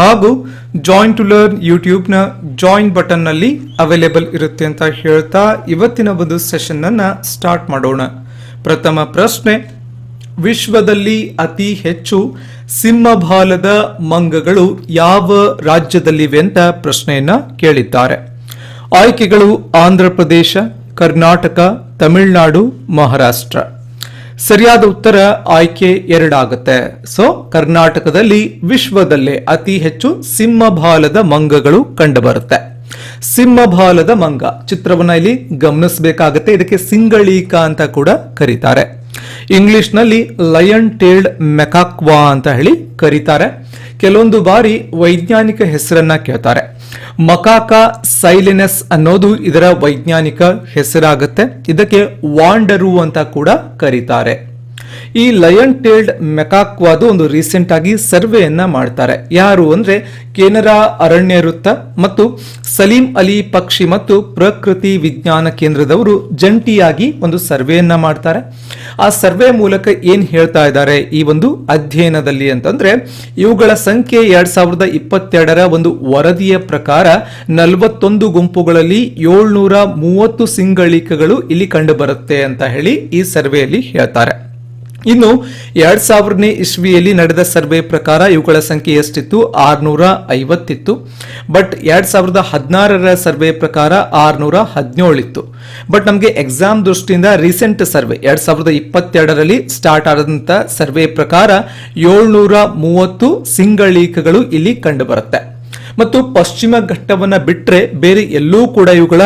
ಹಾಗೂ join to learn ಯೂಟ್ಯೂಬ್ನ join ಬಟನ್ನಲ್ಲಿ ಅವೈಲೇಬಲ್ ಇರುತ್ತೆ ಅಂತ ಹೇಳ್ತಾ ಇವತ್ತಿನ ಒಂದು ಸೆಷನ್ನನ್ನು ಸ್ಟಾರ್ಟ್ ಮಾಡೋಣ. ಪ್ರಥಮ ಪ್ರಶ್ನೆ, ವಿಶ್ವದಲ್ಲಿ ಅತಿ ಹೆಚ್ಚು ಸಿಂಹಭಾಲದ ಮಂಗಗಳು ಯಾವ ರಾಜ್ಯದಲ್ಲಿವೆ ಅಂತ ಪ್ರಶ್ನೆಯನ್ನ ಕೇಳಿದ್ದಾರೆ. ಆಯ್ಕೆಗಳು ಆಂಧ್ರ ಪ್ರದೇಶ ಕರ್ನಾಟಕ, ತಮಿಳುನಾಡು, ಮಹಾರಾಷ್ಟ್ರ. ಸರಿಯಾದ ಉತ್ತರ ಆಯ್ಕೆ ಎರಡಾಗುತ್ತೆ. ಸೊ ಕರ್ನಾಟಕದಲ್ಲಿ ವಿಶ್ವದಲ್ಲೇ ಅತಿ ಹೆಚ್ಚು ಸಿಂಹಬಾಲದ ಮಂಗಗಳು ಕಂಡುಬರುತ್ತೆ. ಸಿಂಹಬಾಲದ ಮಂಗ, ಚಿತ್ರವನ್ನ ಇಲ್ಲಿ ಗಮನಿಸಬೇಕಾಗತ್ತೆ. ಇದಕ್ಕೆ ಸಿಂಗಳೀಕ ಅಂತ ಕೂಡ ಕರೀತಾರೆ. ಇಂಗ್ಲಿಷ್ನಲ್ಲಿ ಲಯನ್ ಟೇಲ್ಡ್ ಮೆಕಾಕ್ವಾ ಅಂತ ಹೇಳಿ ಕರೀತಾರೆ. ಕೆಲವೊಂದು ಬಾರಿ ವೈಜ್ಞಾನಿಕ ಹೆಸರನ್ನ ಕೇಳ್ತಾರೆ. ಮಕಾಕ ಸೈಲಿನೆಸ್ ಅನ್ನೋದು ಇದರ ವೈಜ್ಞಾನಿಕ ಹೆಸರಾಗುತ್ತೆ. ಇದಕ್ಕೆ ವಾಂಡರು ಅಂತ ಕೂಡ ಕರೀತಾರೆ. ಈ ಲಯನ್ ಟೇಲ್ಡ್ ಮೆಕಾಕ್ವಾದು ಒಂದು ರೀಸೆಂಟ್ ಆಗಿ ಸರ್ವೆಯನ್ನ ಮಾಡ್ತಾರೆ. ಯಾರು ಅಂದ್ರೆ ಕೆನರಾ ಅರಣ್ಯ ವೃತ್ತ ಮತ್ತು ಸಲೀಂ ಅಲಿ ಪಕ್ಷಿ ಮತ್ತು ಪ್ರಕೃತಿ ವಿಜ್ಞಾನ ಕೇಂದ್ರದವರು ಜಂಟಿಯಾಗಿ ಒಂದು ಸರ್ವೆಯನ್ನ ಮಾಡ್ತಾರೆ. ಆ ಸರ್ವೆ ಮೂಲಕ ಏನ್ ಹೇಳ್ತಾ ಇದ್ದಾರೆ ಈ ಒಂದು ಅಧ್ಯಯನದಲ್ಲಿ ಅಂತಂದ್ರೆ ಇವುಗಳ ಸಂಖ್ಯೆ ಎರಡ್ ಸಾವಿರದ ಇಪ್ಪತ್ತೆರಡರ ಒಂದು ವರದಿಯ ಪ್ರಕಾರ ನಲವತ್ತೊಂದು ಗುಂಪುಗಳಲ್ಲಿ ಏಳ್ನೂರ ಮೂವತ್ತು ಸಿಂಗಳಿಕಗಳು ಇಲ್ಲಿ ಕಂಡು ಬರುತ್ತೆ ಅಂತ ಹೇಳಿ ಈ ಸರ್ವೆಯಲ್ಲಿ ಹೇಳ್ತಾರೆ. ಇನ್ನು ಎರಡ್ ಸಾವಿರನೇ ಇಸ್ವಿಯಲ್ಲಿ ನಡೆದ ಸರ್ವೆ ಪ್ರಕಾರ ಇವುಗಳ ಸಂಖ್ಯೆ ಎಷ್ಟಿತ್ತು? ಆರ್ನೂರ ಐವತ್ತಿತ್ತು. ಬಟ್ ಎರಡ್ ಸಾವಿರದ ಹದಿನಾರರ ಸರ್ವೆ ಪ್ರಕಾರ ಆರ್ನೂರ ಹದಿನೇಳಿತ್ತು. ಬಟ್ ನಮಗೆ ಎಕ್ಸಾಮ್ ದೃಷ್ಟಿಯಿಂದ ರೀಸೆಂಟ್ ಸರ್ವೆ ಎರಡ್ ಸಾವಿರದ ಇಪ್ಪತ್ತೆರಡರಲ್ಲಿ ಸ್ಟಾರ್ಟ್ ಆದಂತ ಸರ್ವೆ ಪ್ರಕಾರ ಏಳ್ನೂರ ಮೂವತ್ತು ಸಿಂಗಳೀಕಗಳು ಇಲ್ಲಿ ಕಂಡು ಬರುತ್ತೆ ಮತ್ತು ಪಶ್ಚಿಮ ಘಟ್ಟವನ್ನ ಬಿಟ್ರೆ ಬೇರೆ ಎಲ್ಲೂ ಕೂಡ ಇವುಗಳ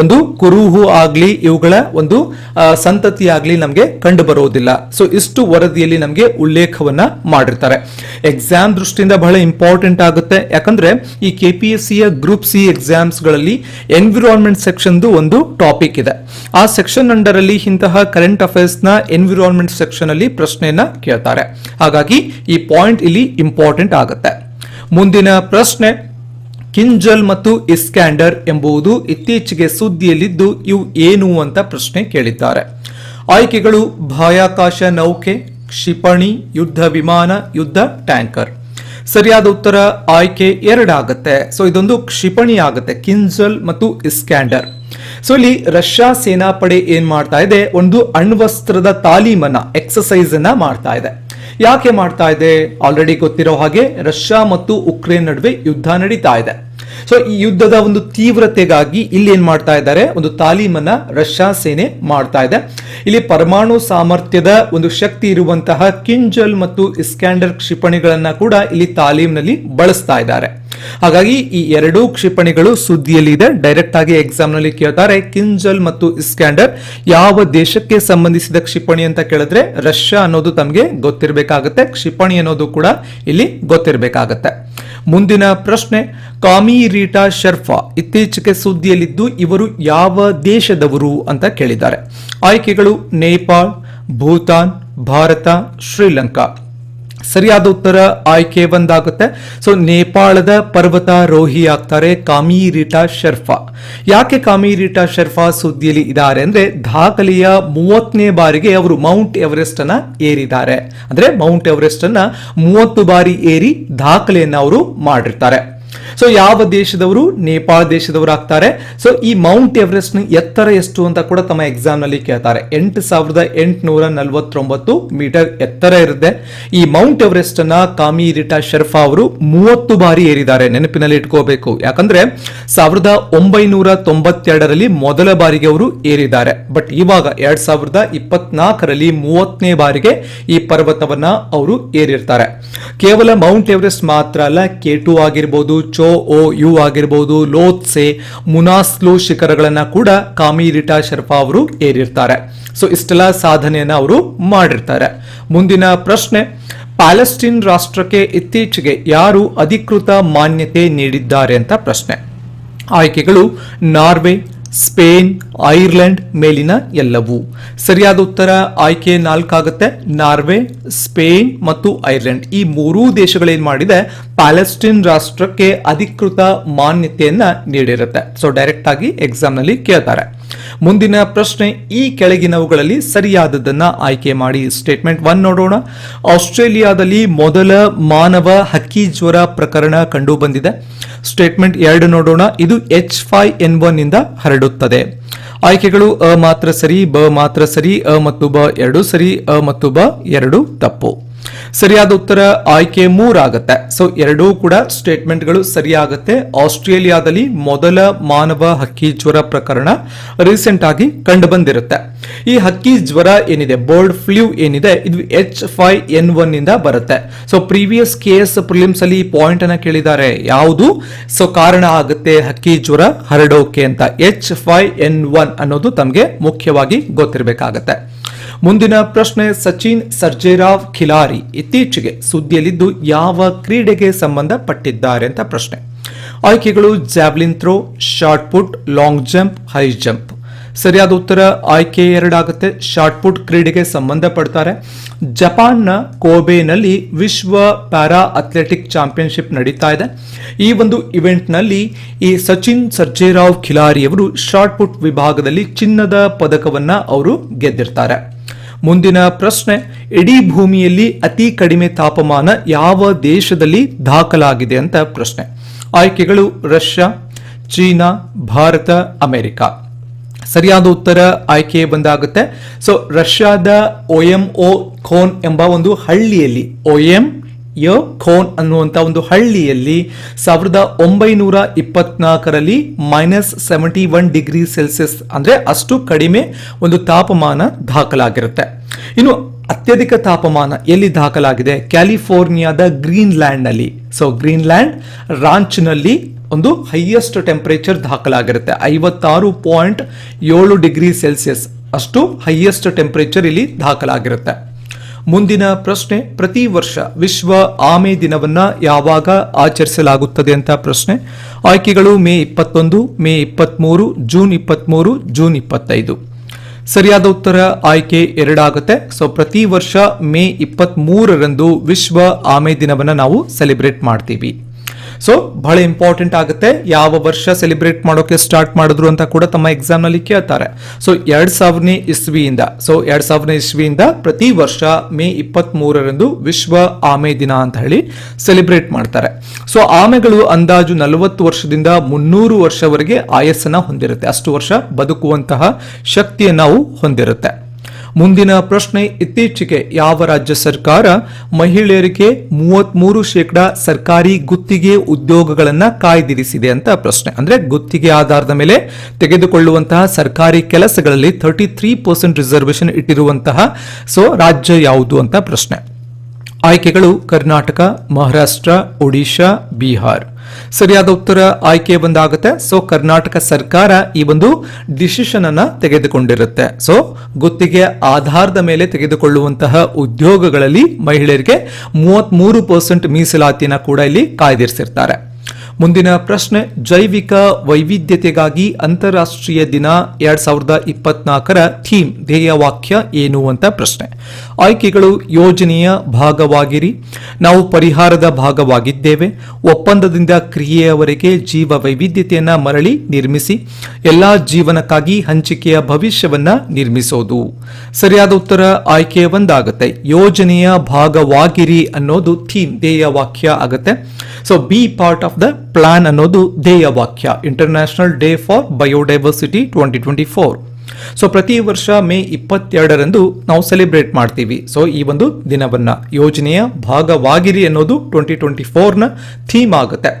ಒಂದು ಕುರುಹು ಆಗ್ಲಿ, ಇವುಗಳ ಒಂದು ಸಂತತಿ ಆಗ್ಲಿ ನಮಗೆ ಕಂಡು ಬರುವುದಿಲ್ಲ ಸೊ ಇಷ್ಟು ವರದಿಯಲ್ಲಿ ನಮಗೆ ಉಲ್ಲೇಖವನ್ನ ಮಾಡಿರ್ತಾರೆ. ಎಕ್ಸಾಮ್ ದೃಷ್ಟಿಯಿಂದ ಬಹಳ ಇಂಪಾರ್ಟೆಂಟ್ ಆಗುತ್ತೆ. ಯಾಕಂದ್ರೆ ಈ ಕೆ ಪಿ ಎಸ್ ಸಿಯ ಗ್ರೂಪ್ ಸಿ ಎಕ್ಸಾಮ್ಸ್ಗಳಲ್ಲಿ ಎನ್ವಿರಾನ್ಮೆಂಟ್ ಸೆಕ್ಷನ್ ಒಂದು ಟಾಪಿಕ್ ಇದೆ. ಆ ಸೆಕ್ಷನ್ ಅಂಡರ್ ಅಲ್ಲಿ ಇಂತಹ ಕರೆಂಟ್ ಅಫೇರ್ಸ್ನ ಎನ್ವಿರಾನ್ಮೆಂಟ್ ಸೆಕ್ಷನ್ ಅಲ್ಲಿ ಪ್ರಶ್ನೆಯನ್ನ ಕೇಳ್ತಾರೆ. ಹಾಗಾಗಿ ಈ ಪಾಯಿಂಟ್ ಇಲ್ಲಿ ಇಂಪಾರ್ಟೆಂಟ್ ಆಗುತ್ತೆ. ಮುಂದಿನ ಪ್ರಶ್ನೆ, ಕಿಂಜಲ್ ಮತ್ತು ಇಸ್ಕ್ಯಾಂಡರ್ ಎಂಬುದು ಇತ್ತೀಚೆಗೆ ಸುದ್ದಿಯಲ್ಲಿದ್ದು ಇವು ಏನು ಅಂತ ಪ್ರಶ್ನೆ ಕೇಳಿದ್ದಾರೆ. ಆಯ್ಕೆಗಳು ಬಾಹ್ಯಾಕಾಶ ನೌಕೆ, ಕ್ಷಿಪಣಿ, ಯುದ್ಧ ವಿಮಾನ, ಯುದ್ಧ ಟ್ಯಾಂಕರ್. ಸರಿಯಾದ ಉತ್ತರ ಆಯ್ಕೆ ಎರಡಾಗುತ್ತೆ. ಸೊ, ಇದೊಂದು ಕ್ಷಿಪಣಿ ಆಗುತ್ತೆ, ಕಿಂಜಲ್ ಮತ್ತು ಇಸ್ಕ್ಯಾಂಡರ್ ಸೊ, ಇಲ್ಲಿ ರಷ್ಯಾ ಸೇನಾಪಡೆ ಏನ್ ಮಾಡ್ತಾ ಇದೆ? ಒಂದು ಅಣ್ವಸ್ತ್ರದ ತಾಲೀಮನ್ನ ಎಕ್ಸಸೈಸ್ ಅನ್ನ ಮಾಡ್ತಾ ಇದೆ. ಯಾಕೆ ಮಾಡ್ತಾ ಇದೆ? ಆಲ್ರೆಡಿ ಗೊತ್ತಿರೋ ಹಾಗೆ ರಷ್ಯಾ ಮತ್ತು ಉಕ್ರೇನ್ ನಡುವೆ ಯುದ್ಧ ನಡೀತಾ ಇದೆ. ಸೊ ಈ ಯುದ್ಧದ ಒಂದು ತೀವ್ರತೆಗಾಗಿ ಇಲ್ಲಿ ಏನ್ ಮಾಡ್ತಾ ಇದ್ದಾರೆ? ಒಂದು ತಾಲೀಮನ್ನ ರಷ್ಯಾ ಸೇನೆ ಮಾಡ್ತಾ ಇದೆ. ಇಲ್ಲಿ ಪರಮಾಣು ಸಾಮರ್ಥ್ಯದ ಒಂದು ಶಕ್ತಿ ಇರುವಂತಹ ಕಿಂಜಲ್ ಮತ್ತು ಇಸ್ಕ್ಯಾಂಡರ್ ಕ್ಷಿಪಣಿಗಳನ್ನ ಕೂಡ ಇಲ್ಲಿ ತಾಲೀಮ್ನಲ್ಲಿ ಬಳಸ್ತಾ ಇದ್ದಾರೆ. ಹಾಗಾಗಿ ಈ ಎರಡೂ ಕ್ಷಿಪಣಿಗಳು ಸುದ್ದಿಯಲ್ಲಿ ಇದೆ. ಡೈರೆಕ್ಟ್ ಆಗಿ ಎಕ್ಸಾಮ್ನಲ್ಲಿ ಕೇಳ್ತಾರೆ. ಕಿಂಜಲ್ ಮತ್ತು ಇಸ್ಕ್ಯಾಂಡರ್ ಯಾವ ದೇಶಕ್ಕೆ ಸಂಬಂಧಿಸಿದ ಕ್ಷಿಪಣಿ ಅಂತ ಕೇಳಿದ್ರೆ ರಷ್ಯಾ ಅನ್ನೋದು ತಮಗೆ ಗೊತ್ತಿರಬೇಕಾಗುತ್ತೆ. ಕ್ಷಿಪಣಿ ಅನ್ನೋದು ಕೂಡ ಇಲ್ಲಿ ಗೊತ್ತಿರಬೇಕಾಗತ್ತೆ. ಮುಂದಿನ ಪ್ರಶ್ನೆ, ಕಾಮಿ ರೀಟಾ ಶರ್ಫಾ ಇತ್ತೀಚೆಗೆ ಸುದ್ದಿಯಲ್ಲಿದ್ದು ಇವರು ಯಾವ ದೇಶದವರು ಅಂತ ಕೇಳಿದ್ದಾರೆ. ಆಯ್ಕೆಗಳು ನೇಪಾಳ್, ಭೂತಾನ್, ಭಾರತ, ಶ್ರೀಲಂಕಾ. ಸರಿಯಾದ ಉತ್ತರ ಆಯ್ಕೆ ಒಂದಾಗುತ್ತೆ ಸೊ ನೇಪಾಳದ ಪರ್ವತಾರೋಹಿ ಆಗ್ತಾರೆ ಕಾಮಿರಿಟಾ ಶರ್ಫಾ. ಯಾಕೆ ಕಾಮಿರಿಟಾ ಶರ್ಫಾ ಸುದ್ದಿಯಲ್ಲಿ ಇದ್ದಾರೆ ಅಂದ್ರೆ ದಾಖಲೆಯ ಮೂವತ್ತನೇ ಬಾರಿಗೆ ಅವರು ಮೌಂಟ್ ಎವರೆಸ್ಟ್ ಅನ್ನ ಏರಿದ್ದಾರೆ. ಅಂದ್ರೆ ಮೌಂಟ್ ಎವರೆಸ್ಟ್ ಅನ್ನ ಮೂವತ್ತು ಬಾರಿ ಏರಿ ದಾಖಲೆಯನ್ನು ಅವರು ಮಾಡಿರ್ತಾರೆ. ಸೊ ಯಾವ ದೇಶದವರು? ನೇಪಾಳ ದೇಶದವರು ಆಗ್ತಾರೆ ಸೊ ಈ ಮೌಂಟ್ ಎವರೆಸ್ಟ್ನ ಎತ್ತರ ಎಷ್ಟು ಅಂತ ಕೂಡ ತಮ್ಮ ಎಕ್ಸಾಮ್ನಲ್ಲಿ ಕೇಳ್ತಾರೆ. ಎಂಟು ಸಾವಿರದ ಎಂಟುನೂರ ನಲವತ್ತೊಂಬತ್ತು ಮೀಟರ್ ಎತ್ತರ ಇರುತ್ತೆ. ಈ ಮೌಂಟ್ ಎವರೆಸ್ಟ್ ಅನ್ನ ಕಾಮಿ ರಿಟಾ ಶರ್ಫಾ ಅವರು ಮೂವತ್ತು ಬಾರಿ ಏರಿದ್ದಾರೆ. ನೆನಪಿನಲ್ಲಿ ಇಟ್ಕೋಬೇಕು. ಯಾಕಂದ್ರೆ, ಸಾವಿರದ ಒಂಬೈನೂರ ತೊಂಬತ್ತೆರಡರಲ್ಲಿ ಮೊದಲ ಬಾರಿಗೆ ಅವರು ಏರಿದ್ದಾರೆ. ಬಟ್ ಇವಾಗ ಎರಡ್ ಸಾವಿರದ ಇಪ್ಪತ್ನಾಲ್ಕರಲ್ಲಿ ಮೂವತ್ತನೇ ಬಾರಿಗೆ ಈ ಪರ್ವತವನ್ನ ಅವರು ಏರಿರ್ತಾರೆ. ಕೇವಲ ಮೌಂಟ್ ಎವರೆಸ್ಟ್ ಮಾತ್ರ ಅಲ್ಲ, ಕೆ ಟು ಆಗಿರ್ಬೋದು ಚೋ ಓ ಯು ಆಗಿರ್ಬೋದು ಲೋತ್ಸೆ ಮುನಾಸ್ಲು ಶಿಖರಗಳನ್ನ ಕೂಡ ಕಾಮಿರಿಟಾ ಶರ್ಫಾ ಅವರು ಏರಿರ್ತಾರೆ. ಸೊ ಇಷ್ಟೆಲ್ಲ ಸಾಧನೆಯನ್ನ ಅವರು ಮಾಡಿರ್ತಾರೆ. ಮುಂದಿನ ಪ್ರಶ್ನೆ, ಪ್ಯಾಲೆಸ್ಟೀನ್ ರಾಷ್ಟ್ರಕ್ಕೆ ಇತ್ತೀಚೆಗೆ ಯಾರು ಅಧಿಕೃತ ಮಾನ್ಯತೆ ನೀಡಿದ್ದಾರೆ ಅಂತ ಪ್ರಶ್ನೆ. ಆಯ್ಕೆಗಳು, ನಾರ್ವೆ ಸ್ಪೇನ್, ಐರ್ಲೆಂಡ್ ಮೇಲಿನ ಎಲ್ಲವೂ. ಸರಿಯಾದ ಉತ್ತರ ಆಯ್ಕೆ ನಾಲ್ಕಾಗುತ್ತೆ. ನಾರ್ವೆ, ಸ್ಪೇನ್ ಮತ್ತು ಐರ್ಲೆಂಡ್. ಈ ಮೂರೂ ದೇಶಗಳೇನ್ ಮಾಡಿದೆ? ಪ್ಯಾಲೆಸ್ಟೀನ್ ರಾಷ್ಟ್ರಕ್ಕೆ ಅಧಿಕೃತ ಮಾನ್ಯತೆಯನ್ನ ನೀಡಿರುತ್ತೆ. ಸೊ ಡೈರೆಕ್ಟ್ ಆಗಿ ಎಕ್ಸಾಮ್ನಲ್ಲಿ ಕೇಳ್ತಾರೆ. ಮುಂದಿನ ಪ್ರಶ್ನೆ ಈ ಕೆಳಗಿನವುಗಳಲ್ಲಿ ಸರಿಯಾದದನ್ನ ಆಯ್ಕೆ ಮಾಡಿ. ಸ್ಟೇಟ್ಮೆಂಟ್ ಒನ್ ನೋಡೋಣ. ಆಸ್ಟ್ರೇಲಿಯಾದಲ್ಲಿ ಮೊದಲ ಮಾನವ ಹಕ್ಕಿ ಜ್ವರ ಪ್ರಕರಣ ಕಂಡು ಬಂದಿದೆ ಸ್ಟೇಟ್ಮೆಂಟ್ ಎರಡು ನೋಡೋಣ. ಇದು ಎಚ್ ಫೈ ಎನ್ ಒನ್ ಹರಡುತ್ತದೆ. ಆಯ್ಕೆಗಳು ಅ ಮಾತ್ರ ಸರಿ, ಬ ಮಾತ್ರ ಸರಿ, ಅ ಮತ್ತು ಬ ಎರಡು ಸರಿ, ಅ ಮತ್ತು ಬ ಎರಡು ತಪ್ಪು. ಸರಿಯಾದ ಉತ್ತರ ಆಯ್ಕೆ ಮೂರಾಗತ್ತೆ. ಸೊ ಎರಡೂ ಕೂಡ ಸ್ಟೇಟ್ಮೆಂಟ್ಗಳು ಸರಿಯಾಗುತ್ತೆ. ಆಸ್ಟ್ರೇಲಿಯಾದಲ್ಲಿ ಮೊದಲ ಮಾನವ ಹಕ್ಕಿ ಜ್ವರ ಪ್ರಕರಣ ರೀಸೆಂಟ್ ಆಗಿ ಕಂಡು ಬಂದಿರುತ್ತೆ. ಈ ಹಕ್ಕಿ ಜ್ವರ ಏನಿದೆ? ಬರ್ಡ್ ಫ್ಲೂ ಏನಿದೆ? ಇದು ಎಚ್ ಫೈ ಎನ್ ಒನ್ ಇಂದ ಬರುತ್ತೆ. ಸೊ ಪ್ರೀವಿಯಸ್ ಕೇಸ್ ಪ್ರಿಲಿಮ್ಸ್ ಅಲ್ಲಿ ಪಾಯಿಂಟ್ ಅನ್ನ ಕೇಳಿದ್ದಾರೆ. ಯಾವುದು? ಸೊ ಕಾರಣ ಆಗುತ್ತೆ ಹಕ್ಕಿ ಜ್ವರ ಹರಡೋಕೆ ಅಂತ. ಎಚ್ ಫೈ ಎನ್ ಒನ್ ಅನ್ನೋದು ತಮಗೆ ಮುಖ್ಯವಾಗಿ ಗೊತ್ತಿರಬೇಕಾಗತ್ತೆ. ಮುಂದಿನ ಪ್ರಶ್ನೆ ಸಚಿನ್ ಸರ್ಜೇರಾವ್ ಖಿಲಾರಿ ಇತ್ತೀಚೆಗೆ ಸುದ್ದಿಯಲ್ಲಿದ್ದು ಯಾವ ಕ್ರೀಡೆಗೆ ಸಂಬಂಧಪಟ್ಟಿದ್ದಾರೆ ಅಂತ ಪ್ರಶ್ನೆ. ಆಯ್ಕೆಗಳು javelin throw, shot put, long jump, high jump. ಸರಿಯಾದ ಉತ್ತರ ಆಯ್ಕೆ ಎರಡಾಗುತ್ತೆ. ಶಾರ್ಟ್ ಪುಟ್ ಕ್ರೀಡೆಗೆ ಸಂಬಂಧಪಡ್ತಾರೆ. ಜಪಾನ್ನ ಕೋಬೆನಲ್ಲಿ ವಿಶ್ವ ಪ್ಯಾರಾ ಅಥ್ಲೆಟಿಕ್ ಚಾಂಪಿಯನ್ಶಿಪ್ ನಡೀತಾ ಇದೆ. ಈ ಒಂದು ಇವೆಂಟ್ನಲ್ಲಿ ಈ ಸಚಿನ್ ಸರ್ಜೇರಾವ್ ಖಿಲಾರಿಯವರು ಶಾರ್ಟ್ ಪುಟ್ ವಿಭಾಗದಲ್ಲಿ ಚಿನ್ನದ ಪದಕವನ್ನು ಅವರು ಗೆದ್ದಿರ್ತಾರೆ. ಮುಂದಿನ ಪ್ರಶ್ನೆ, ಇಡೀ ಭೂಮಿಯಲ್ಲಿ ಅತಿ ಕಡಿಮೆ ತಾಪಮಾನ ಯಾವ ದೇಶದಲ್ಲಿ ದಾಖಲಾಗಿದೆ ಅಂತ ಪ್ರಶ್ನೆ. ಆಯ್ಕೆಗಳು ರಷ್ಯಾ, ಚೀನಾ, ಭಾರತ, ಅಮೆರಿಕ. ಸರಿಯಾದ ಉತ್ತರ ಆಯ್ಕೆ ಬಂದಾಗುತ್ತೆ. ಸೊ ರಷ್ಯಾದ ಒಎಂಒ ಖೋನ್ ಎಂಬ ಒಂದು ಹಳ್ಳಿಯಲ್ಲಿ ಒಎಂ ಖೋನ್ ಅನ್ನುವಂಥ ಒಂದು ಹಳ್ಳಿಯಲ್ಲಿ ಸಾವಿರದ ಒಂಬೈನೂರ ಇಪ್ಪತ್ನಾಲ್ಕರಲ್ಲಿ minus seventy one degree Celsius ಅಂದ್ರೆ ಅಷ್ಟು ಕಡಿಮೆ ಒಂದು ತಾಪಮಾನ ದಾಖಲಾಗಿರುತ್ತೆ. ಇನ್ನು ಅತ್ಯಧಿಕ ತಾಪಮಾನ ಎಲ್ಲಿ ದಾಖಲಾಗಿದೆ? ಕ್ಯಾಲಿಫೋರ್ನಿಯಾದ ಗ್ರೀನ್ಲ್ಯಾಂಡ್ನಲ್ಲಿ. ಸೊ ಗ್ರೀನ್ಲ್ಯಾಂಡ್ ರಾಂಚ್ನಲ್ಲಿ ಒಂದು ಹೈಯೆಸ್ಟ್ ಟೆಂಪರೇಚರ್ ದಾಖಲಾಗಿರುತ್ತೆ. ಐವತ್ತಾರು ಪಾಯಿಂಟ್ ಏಳು ಡಿಗ್ರಿ ಸೆಲ್ಸಿಯಸ್ ಅಷ್ಟು ಹೈಯೆಸ್ಟ್ ಟೆಂಪರೇಚರ್ ಇಲ್ಲಿ ದಾಖಲಾಗಿರುತ್ತೆ. ಮುಂದಿನ ಪ್ರಶ್ನೆ, ಪ್ರತಿ ವರ್ಷ ವಿಶ್ವ ಆಮೆ ದಿನವನ್ನ ಯಾವಾಗ ಆಚರಿಸಲಾಗುತ್ತದೆ ಅಂತ ಪ್ರಶ್ನೆ. ಆಯ್ಕೆಗಳು ಮೇ ಇಪ್ಪತ್ತೊಂದು, ಮೇ ಇಪ್ಪತ್ತ್ಮೂರು ಜೂನ್ ಇಪ್ಪತ್ತ್ಮೂರು ಜೂನ್ ಇಪ್ಪತ್ತೈದು. ಸರಿಯಾದ ಉತ್ತರ ಆಯ್ಕೆ ಎರಡಾಗುತ್ತೆ. ಸೊ ಪ್ರತಿ ವರ್ಷ ಮೇ ಇಪ್ಪತ್ತ್ ಮೂರರಂದು ವಿಶ್ವ ಆಮೆ ದಿನವನ್ನು ನಾವು ಸೆಲೆಬ್ರೇಟ್ ಮಾಡ್ತೀವಿ. ಸೊ ಬಹಳ ಇಂಪಾರ್ಟೆಂಟ್ ಆಗುತ್ತೆ. ಯಾವ ವರ್ಷ ಸೆಲೆಬ್ರೇಟ್ ಮಾಡೋಕೆ ಸ್ಟಾರ್ಟ್ ಮಾಡಿದ್ರು ಅಂತ ಕೂಡ ತಮ್ಮ ಎಕ್ಸಾಮ್ನಲ್ಲಿ ಕೇಳ್ತಾರೆ. ಸೊ ಎರಡ್ ಸಾವಿರನೇ ಇಸ್ವಿಯಿಂದ ಸೊ ಎರಡ್ ಸಾವಿರನೇ ಇಸ್ವಿಯಿಂದ ಪ್ರತಿ ವರ್ಷ ಮೇ ಇಪ್ಪತ್ತ್ ಮೂರರಂದು ವಿಶ್ವ ಆಮೆ ದಿನ ಅಂತ ಹೇಳಿ ಸೆಲೆಬ್ರೇಟ್ ಮಾಡ್ತಾರೆ. ಸೊ ಆಮೆಗಳು ಅಂದಾಜು ನಲವತ್ತು ವರ್ಷದಿಂದ ಮುನ್ನೂರು ವರ್ಷವರೆಗೆ ಆಯಸ್ಸನ್ನ ಹೊಂದಿರುತ್ತೆ. ಅಷ್ಟು ವರ್ಷ ಬದುಕುವಂತಹ ಶಕ್ತಿಯನ್ನು ನಾವು ಹೊಂದಿರುತ್ತೆ. ಮುಂದಿನ ಪ್ರಶ್ನೆ ಇತ್ತೀಚೆಗೆ ಯಾವ ರಾಜ್ಯ ಸರ್ಕಾರ ಮಹಿಳೆಯರಿಗೆ ಮೂವತ್ಮೂರು ಶೇಕಡ ಸರ್ಕಾರಿ ಗುತ್ತಿಗೆ ಉದ್ಯೋಗಗಳನ್ನ ಕಾಯ್ದಿರಿಸಿದೆ ಅಂತ ಪ್ರಶ್ನೆ. ಅಂದ್ರೆ ಗುತ್ತಿಗೆ ಆಧಾರದ ಮೇಲೆ ತೆಗೆದುಕೊಳ್ಳುವಂತಹ ಸರ್ಕಾರಿ ಕೆಲಸಗಳಲ್ಲಿ ಥರ್ಟಿ ತ್ರೀ ಪರ್ಸೆಂಟ್ ರಿಸರ್ವೇಶನ್ ಇಟ್ಟಿರುವಂತಹ, ಸೊ ರಾಜ್ಯ ಯಾವುದು ಅಂತ ಪ್ರಶ್ನೆ. ಆಯ್ಕೆಗಳು ಕರ್ನಾಟಕ, ಮಹಾರಾಷ್ಟ್ರ, ಒಡಿಶಾ, ಬಿಹಾರ್. ಸರಿಯಾದ ಉತ್ತರ ಆಯ್ಕೆ ಬಂದಾಗುತ್ತೆ. ಸೊ ಕರ್ನಾಟಕ ಸರ್ಕಾರ ಈ ಒಂದು ಡಿಸಿಷನ್ ಅನ್ನ ತೆಗೆದುಕೊಂಡಿರುತ್ತೆ. ಸೊ ಗುತ್ತಿಗೆ ಆಧಾರದ ಮೇಲೆ ತೆಗೆದುಕೊಳ್ಳುವಂತಹ ಉದ್ಯೋಗಗಳಲ್ಲಿ ಮಹಿಳೆಯರಿಗೆ ಮೂವತ್ಮೂರು ಪರ್ಸೆಂಟ್ ಮೀಸಲಾತಿನ ಕೂಡ ಇಲ್ಲಿ ಕಾಯ್ದಿರಿಸಿರ್ತಾರೆ. ಮುಂದಿನ ಪ್ರಶ್ನೆ, ಜೈವಿಕ ವೈವಿಧ್ಯತೆಗಾಗಿ ಅಂತಾರಾಷ್ಟ್ರೀಯ ದಿನ ಎರಡ್ ಸಾವಿರದ ಇಪ್ಪತ್ನಾಲ್ಕರ ಥೀಮ್ ಧ್ಯೇಯವಾಕ್ಯ ಏನು ಅಂತ ಪ್ರಶ್ನೆ. ಆಯ್ಕೆಗಳು ಯೋಜನೆಯ ಭಾಗವಾಗಿರಿ. ನಾವು ಪರಿಹಾರದ ಭಾಗವಾಗಿದ್ದೇವೆ. ಒಪ್ಪಂದದಿಂದ ಕ್ರಿಯೆಯವರೆಗೆ ಜೀವ ವೈವಿಧ್ಯತೆಯನ್ನು ಮರಳಿ ನಿರ್ಮಿಸಿ, ಎಲ್ಲಾ ಜೀವನಕ್ಕಾಗಿ ಹಂಚಿಕೆಯ ಭವಿಷ್ಯವನ್ನ ನಿರ್ಮಿಸೋದು. ಸರಿಯಾದ ಉತ್ತರ ಆಯ್ಕೆ ಒಂದಾಗುತ್ತೆ. ಯೋಜನೆಯ ಭಾಗವಾಗಿರಿ ಅನ್ನೋದು ಥೀಮ್, ಧ್ಯೇಯ ವಾಕ್ಯ ಆಗುತ್ತೆ. So be part of the plan ಅನ್ನೋದು ಧ್ಯೇಯ ವಾಕ್ಯ international day for biodiversity twenty twenty four so ಪ್ರತಿ ವರ್ಷ ಮೇ ಇಪ್ಪತ್ತೆರಡರಂದು ನಾವು ಸೆಲೆಬ್ರೇಟ್ ಮಾಡ್ತೀವಿ. ಸೊ ಈ ಒಂದು ದಿನವನ್ನು ಯೋಜನೆಯ ಭಾಗವಾಗಿರಿ ಅನ್ನೋದು ಟ್ವೆಂಟಿ ಟ್ವೆಂಟಿ ಫೋರ್ನ ಥೀಮ್ ಆಗುತ್ತೆ.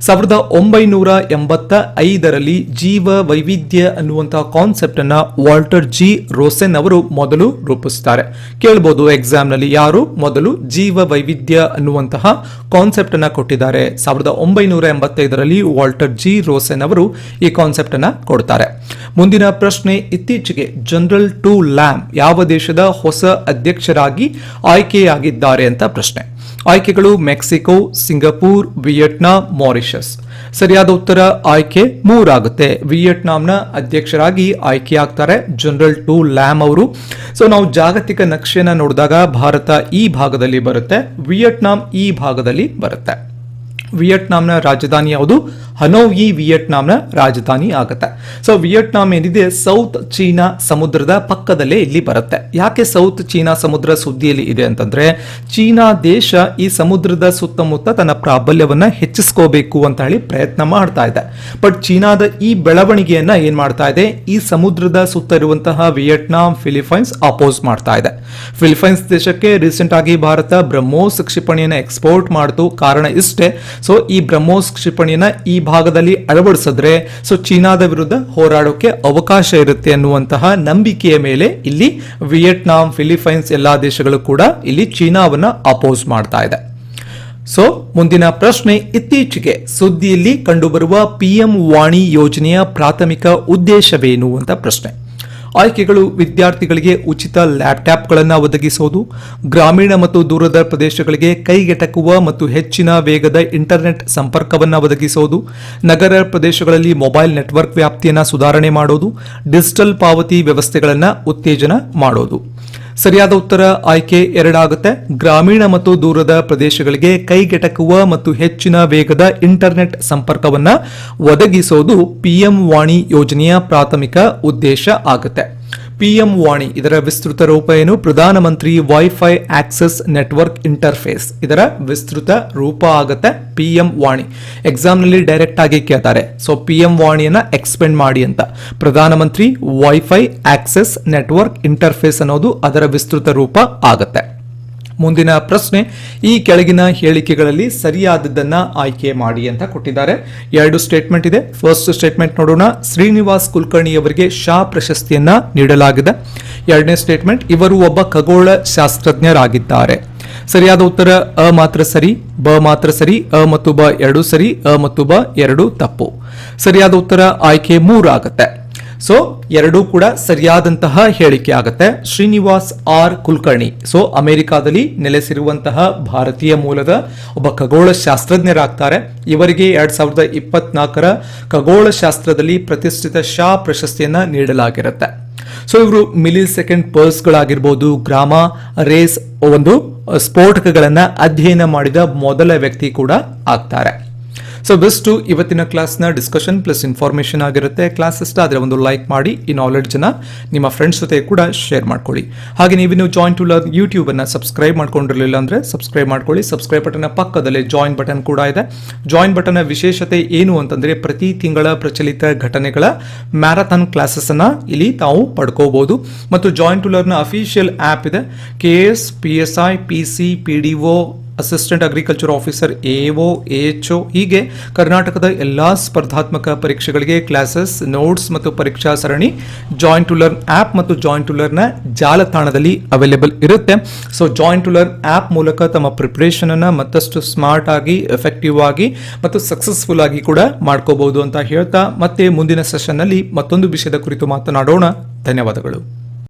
ಸಾವಿರದ ಒಂಬೈನೂರ ಎಂಬತ್ತ ಐದರಲ್ಲಿ ಜೀವ ವೈವಿಧ್ಯ ಅನ್ನುವಂತಹ ಕಾನ್ಸೆಪ್ಟ್ ಅನ್ನ ವಾಲ್ಟರ್ ಜಿ. ರೋಸೆನ್ ಅವರು ಮೊದಲು ರೂಪಿಸ್ತಾರೆ. ಕೇಳಬಹುದು ಎಕ್ಸಾಮ್ನಲ್ಲಿ ಯಾರು ಮೊದಲು ಜೀವ ವೈವಿಧ್ಯ ಅನ್ನುವಂತಹ ಕಾನ್ಸೆಪ್ಟ್ ಅನ್ನ ಕೊಟ್ಟಿದ್ದಾರೆ. ಸಾವಿರದ ಒಂಬೈನೂರ ಎಂಬತ್ತೈದರಲ್ಲಿ ವಾಲ್ಟರ್ ಜಿ. ರೋಸೆನ್ ಅವರು ಈ ಕಾನ್ಸೆಪ್ಟ್ ಅನ್ನ ಕೊಡ್ತಾರೆ. ಮುಂದಿನ ಪ್ರಶ್ನೆ ಇತ್ತೀಚೆಗೆ ಜನರಲ್ ಟು ಲ್ಯಾಮ್ ಯಾವ ದೇಶದ ಹೊಸ ಅಧ್ಯಕ್ಷರಾಗಿ ಆಯ್ಕೆಯಾಗಿದ್ದಾರೆ ಅಂತ ಪ್ರಶ್ನೆ. ಆಯ್ಕೆಗಳು ಮೆಕ್ಸಿಕೋ, ಸಿಂಗಪೂರ್, ವಿಯೆಟ್ನಾಂ, ಮಾರಿಷಸ್. ಸರಿಯಾದ ಉತ್ತರ ಆಯ್ಕೆ ಮೂರಾಗುತ್ತೆ. ವಿಯೆಟ್ನಾಂನ ಅಧ್ಯಕ್ಷರಾಗಿ ಆಯ್ಕೆಯಾಗ್ತಾರೆ ಜನರಲ್ ಟು ಲ್ಯಾಮ್ ಅವರು. ಸೊ ನಾವು ಜಾಗತಿಕ ನಕ್ಷೆಯನ್ನು ನೋಡಿದಾಗ ಭಾರತ ಈ ಭಾಗದಲ್ಲಿ ಬರುತ್ತೆ, ವಿಯೆಟ್ನಾಂ ಈ ಭಾಗದಲ್ಲಿ ಬರುತ್ತೆ. ವಿಯೆಟ್ನಾಂನ ರಾಜಧಾನಿ ಯಾವುದು? ಹನೋಯಿ ವಿಯೆಟ್ನಾಂನ ರಾಜಧಾನಿ ಆಗುತ್ತೆ. ಸೊ ವಿಯೆಟ್ನಾಂ ಏನಿದೆ? ಸೌತ್ ಚೀನಾ ಸಮುದ್ರದ ಪಕ್ಕದಲ್ಲೇ ಇಲ್ಲಿ ಬರುತ್ತೆ. ಯಾಕೆ ಸೌತ್ ಚೀನಾ ಸಮುದ್ರ ಸುದ್ದಿಯಲ್ಲಿ ಇದೆ ಅಂತಂದ್ರೆ, ಚೀನಾ ದೇಶ ಈ ಸಮುದ್ರದ ಸುತ್ತಮುತ್ತ ತನ್ನ ಪ್ರಾಬಲ್ಯವನ್ನ ಹೆಚ್ಚಿಸ್ಕೋಬೇಕು ಅಂತ ಹೇಳಿ ಪ್ರಯತ್ನ ಮಾಡ್ತಾ ಇದೆ. ಬಟ್ ಚೀನಾದ ಈ ಬೆಳವಣಿಗೆಯನ್ನ ಏನ್ ಮಾಡ್ತಾ ಇದೆ? ಈ ಸಮುದ್ರದ ಸುತ್ತ ಇರುವಂತಹ ವಿಯೆಟ್ನಾಂ, ಫಿಲಿಪೈನ್ಸ್ ಅಪೋಸ್ ಮಾಡ್ತಾ ಇದೆ. ಫಿಲಿಪೈನ್ಸ್ ದೇಶಕ್ಕೆ ರೀಸೆಂಟ್ ಆಗಿ ಭಾರತ ಬ್ರಹ್ಮೋಸ್ ಕ್ಷಿಪಣಿಯನ್ನು ಎಕ್ಸ್ಪೋರ್ಟ್ ಮಾಡಿತು. ಕಾರಣ ಇಷ್ಟೇ. ಸೊ ಈ ಬ್ರಹ್ಮೋಸ್ ಕ್ಷಿಪಣಿಯನ್ನ ಈ ಭಾಗದಲ್ಲಿ ಅಳವಡಿಸಿದ್ರೆ ಸೊ ಚೀನಾದ ವಿರುದ್ಧ ಹೋರಾಡೋಕೆ ಅವಕಾಶ ಇರುತ್ತೆ ಅನ್ನುವಂತಹ ನಂಬಿಕೆಯ ಮೇಲೆ ಇಲ್ಲಿ ವಿಯೆಟ್ನಾಂ ಫಿಲಿಪೈನ್ಸ್ ಎಲ್ಲಾ ದೇಶಗಳು ಕೂಡ ಇಲ್ಲಿ ಚೀನಾವನ್ನ ಅಪೋಸ್ ಮಾಡ್ತಾ ಇದೆ. ಸೊ ಮುಂದಿನ ಪ್ರಶ್ನೆ ಇತ್ತೀಚೆಗೆ. ಸುದ್ದಿಯಲ್ಲಿ ಕಂಡುಬರುವ ಪಿಎಂ ವಾಣಿ ಯೋಜನೆಯ ಪ್ರಾಥಮಿಕ ಉದ್ದೇಶವೇನು ಅಂತ ಪ್ರಶ್ನೆ. ಆಯ್ಕೆಗಳು ವಿದ್ಯಾರ್ಥಿಗಳಿಗೆ ಉಚಿತ ಲ್ಯಾಪ್ಟಾಪ್ಗಳನ್ನು ಒದಗಿಸುವುದು ಗ್ರಾಮೀಣ ಮತ್ತು ದೂರದ ಪ್ರದೇಶಗಳಿಗೆ ಕೈಗೆಟಕುವ ಮತ್ತು ಹೆಚ್ಚಿನ ವೇಗದ ಇಂಟರ್ನೆಟ್ ಸಂಪರ್ಕವನ್ನು ಒದಗಿಸುವುದು ನಗರ ಪ್ರದೇಶಗಳಲ್ಲಿ ಮೊಬೈಲ್ ನೆಟ್ವರ್ಕ್ ವ್ಯಾಪ್ತಿಯನ್ನು ಸುಧಾರಣೆ ಮಾಡೋದು, ಡಿಜಿಟಲ್ ಪಾವತಿ ವ್ಯವಸ್ಥೆಗಳನ್ನು ಉತ್ತೇಜನ ಮಾಡೋದು. ಸರಿಯಾದ ಉತ್ತರ ಆಯ್ಕೆ ಎರಡಾಗುತ್ತೆ. ಗ್ರಾಮೀಣ ಮತ್ತು ದೂರದ ಪ್ರದೇಶಗಳಿಗೆ ಕೈಗೆಟಕುವ ಮತ್ತು ಹೆಚ್ಚಿನ ವೇಗದ ಇಂಟರ್ನೆಟ್ ಸಂಪರ್ಕವನ್ನ ಒದಗಿಸೋದು ಪಿಎಂ ವಾಣಿ ಯೋಜನೆಯ ಪ್ರಾಥಮಿಕ ಉದ್ದೇಶ ಆಗುತ್ತೆ. ಪಿಎಂ ವಾಣಿ, ಇದರ ವಿಸ್ತೃತ ರೂಪ ಏನು? ಪ್ರಧಾನಮಂತ್ರಿ ವೈಫೈ ಆಕ್ಸೆಸ್ ನೆಟ್ವರ್ಕ್ ಇಂಟರ್ಫೇಸ್ ಇದರ ವಿಸ್ತೃತ ರೂಪ ಆಗುತ್ತೆ ಪಿಎಂ ವಾಣಿ. ಎಕ್ಸಾಮ್ನಲ್ಲಿ ಡೈರೆಕ್ಟ್ ಆಗಿ ಕೇಳ್ತಾರೆ. ಸೊ ಪಿಎಂ ವಾಣಿಯನ್ನ ಎಕ್ಸ್ಪೆಂಡ್ ಮಾಡಿ ಅಂತ. ಪ್ರಧಾನಮಂತ್ರಿ ವೈಫೈ ಆಕ್ಸೆಸ್ ನೆಟ್ವರ್ಕ್ ಇಂಟರ್ಫೇಸ್ ಅನ್ನೋದು ಅದರ ವಿಸ್ತೃತ ರೂಪ ಆಗುತ್ತೆ. ಮುಂದಿನ ಪ್ರಶ್ನೆ, ಈ ಕೆಳಗಿನ ಹೇಳಿಕೆಗಳಲ್ಲಿ ಸರಿಯಾದದ್ದನ್ನ ಆಯ್ಕೆ ಮಾಡಿ ಅಂತ ಕೊಟ್ಟಿದ್ದಾರೆ. ಎರಡು ಸ್ಟೇಟ್ಮೆಂಟ್ ಇದೆ. ಫಸ್ಟ್ ಸ್ಟೇಟ್ಮೆಂಟ್ ನೋಡೋಣ. ಶ್ರೀನಿವಾಸ್ ಕುಲಕರ್ಣಿ ಅವರಿಗೆ ಶಾ ಪ್ರಶಸ್ತಿಯನ್ನ ನೀಡಲಾಗಿದೆ. ಎರಡನೇ ಸ್ಟೇಟ್ಮೆಂಟ್ ಇವರು ಒಬ್ಬ ಖಗೋಳ ಶಾಸ್ತ್ರಜ್ಞರಾಗಿದ್ದಾರೆ. ಸರಿಯಾದ ಉತ್ತರ, ಅ ಮಾತ್ರ ಸರಿ, ಬ ಮಾತ್ರ ಸರಿ, ಅ ಮತ್ತು ಬ ಎರಡು ಸರಿ, ಅ ಮತ್ತು ಬ ಎರಡು ತಪ್ಪು. ಸರಿಯಾದ ಉತ್ತರ, ಆಯ್ಕೆ ಮೂರು ಆಗುತ್ತೆ. ಸೊ ಎರಡೂ ಕೂಡ ಸರಿಯಾದಂತಹ ಹೇಳಿಕೆ ಆಗುತ್ತೆ. ಶ್ರೀನಿವಾಸ್ ಆರ್ ಕುಲಕರ್ಣಿ. ಸೊ ಅಮೆರಿಕಾದಲ್ಲಿ ನೆಲೆಸಿರುವಂತಹ ಭಾರತೀಯ ಮೂಲದ ಒಬ್ಬ ಖಗೋಳ ಶಾಸ್ತ್ರಜ್ಞರಾಗ್ತಾರೆ ಇವರಿಗೆ ಎರಡ್ ಸಾವಿರದ ಇಪ್ಪತ್ನಾಲ್ಕರ ಖಗೋಳ ಶಾಸ್ತ್ರದಲ್ಲಿ ಪ್ರತಿಷ್ಠಿತ ಶಾ ಪ್ರಶಸ್ತಿಯನ್ನ ನೀಡಲಾಗಿರುತ್ತೆ. ಸೊ ಇವರು ಮಿಲಿ ಸೆಕೆಂಡ್ ಪರ್ಸ್ಗಳಾಗಿರ್ಬೋದು, ಗ್ರಾಮ, ರೇಸ್ ಒಂದು, ಸ್ಫೋಟಕಗಳನ್ನ ಅಧ್ಯಯನ ಮಾಡಿದ ಮೊದಲ ವ್ಯಕ್ತಿ ಕೂಡ ಆಗ್ತಾರೆ. ಸೊ ಬೆಸ್ಟು ಇವತ್ತಿನ ಕ್ಲಾಸ್ನ ಡಿಸ್ಕಷನ್ ಪ್ಲಸ್ ಇನ್ಫಾರ್ಮೇಷನ್ ಆಗಿರುತ್ತೆ. ಕ್ಲಾಸ್ ಇಷ್ಟ ಆದರೆ ಒಂದು ಲೈಕ್ ಮಾಡಿ, ಈ ನಾಲೆಡ್ಜನ್ನು ನಿಮ್ಮ ಫ್ರೆಂಡ್ಸ್ ಜೊತೆ ಕೂಡ ಶೇರ್ ಮಾಡ್ಕೊಳ್ಳಿ. ಹಾಗೆ ನೀವು ನೀವು ಜಾಯಿನ್ ಟು ಲರ್ನ್ ಯೂಟ್ಯೂಬನ್ನು ಸಬ್ಸ್ಕ್ರೈಬ್ ಮಾಡ್ಕೊಂಡಿರಲಿಲ್ಲ ಅಂದರೆ ಸಬ್ಸ್ಕ್ರೈಬ್ ಮಾಡ್ಕೊಳ್ಳಿ. ಸಬ್ಸ್ಕ್ರೈಬ್ ಬಟನ್ನ ಪಕ್ಕದಲ್ಲಿ ಜಾಯಿನ್ ಬಟನ್ ಕೂಡ ಇದೆ. ಜಾಯಿನ್ ಬಟನ್ನ ವಿಶೇಷತೆ ಏನು ಅಂತಂದರೆ ಪ್ರತಿ ತಿಂಗಳ ಪ್ರಚಲಿತ ಘಟನೆಗಳ ಮ್ಯಾರಥಾನ್ ಕ್ಲಾಸಸ್ಸನ್ನು ಇಲ್ಲಿ ತಾವು ಪಡ್ಕೋಬೋದು. ಮತ್ತು join to learn official app ಇದೆ. K S P S I P C P D O assistant agriculture officer AO HO ಹೀಗೆ ಕರ್ನಾಟಕದ ಎಲ್ಲಾ ಸ್ಪರ್ಧಾತ್ಮಕ ಪರೀಕ್ಷೆಗಳಿಗೆ ಕ್ಲಾಸಸ್ ನೋಟ್ಸ್ ಮತ್ತು ಪರೀಕ್ಷಾ ಸರಣಿ ಜಾಯಿಂಟ್ ಟು ಲರ್ನ್ ಆ್ಯಪ್ ಮತ್ತು ಜಾಯಿಂಟ್ ಟು ಲರ್ನ್ ಜಾಲತಾಣದಲ್ಲಿ ಅವೈಲೇಬಲ್ ಇರುತ್ತೆ. So joint to learn app ಮೂಲಕ ತಮ್ಮ ಪ್ರಿಪರೇಷನ್ ಅನ್ನ ಮತ್ತಷ್ಟು ಸ್ಮಾರ್ಟ್ ಆಗಿ ಎಫೆಕ್ಟಿವ್ ಆಗಿ ಮತ್ತು ಸಕ್ಸಸ್ಫುಲ್ ಆಗಿ ಕೂಡ ಮಾಡ್ಕೋಬಹುದು ಅಂತ ಹೇಳ್ತಾ ಮತ್ತೆ ಮುಂದಿನ ಸೆಷನ್ನಲ್ಲಿ ಮತ್ತೊಂದು ವಿಷಯದ ಕುರಿತು ಮಾತನಾಡೋಣ. ಧನ್ಯವಾದಗಳು.